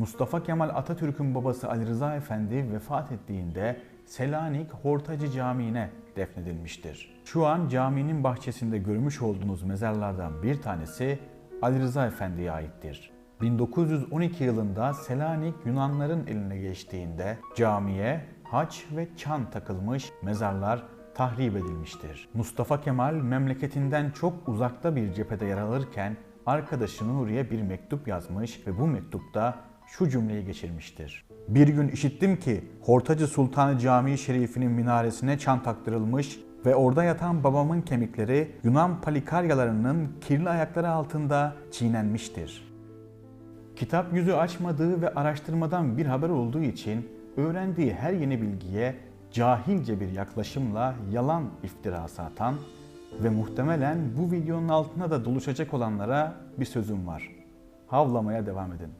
Mustafa Kemal Atatürk'ün babası Ali Rıza Efendi vefat ettiğinde Selanik Hortacı Camii'ne defnedilmiştir. Şu an caminin bahçesinde görmüş olduğunuz mezarlardan bir tanesi Ali Rıza Efendi'ye aittir. 1912 yılında Selanik Yunanların eline geçtiğinde camiye haç ve çan takılmış mezarlar tahrip edilmiştir. Mustafa Kemal memleketinden çok uzakta bir cephede yer alırken arkadaşı Nuri'ye bir mektup yazmış ve bu mektupta şu cümleyi geçirmiştir. Bir gün işittim ki Hortacı Sultanı Camii Şerifi'nin minaresine çan taktırılmış ve orada yatan babamın kemikleri Yunan palikaryalarının kirli ayakları altında çiğnenmiştir. Kitap yüzü açmadığı ve araştırmadan bir haber olduğu için öğrendiği her yeni bilgiye cahilce bir yaklaşımla yalan iftirası atan ve muhtemelen bu videonun altına da doluşacak olanlara bir sözüm var. Havlamaya devam edin.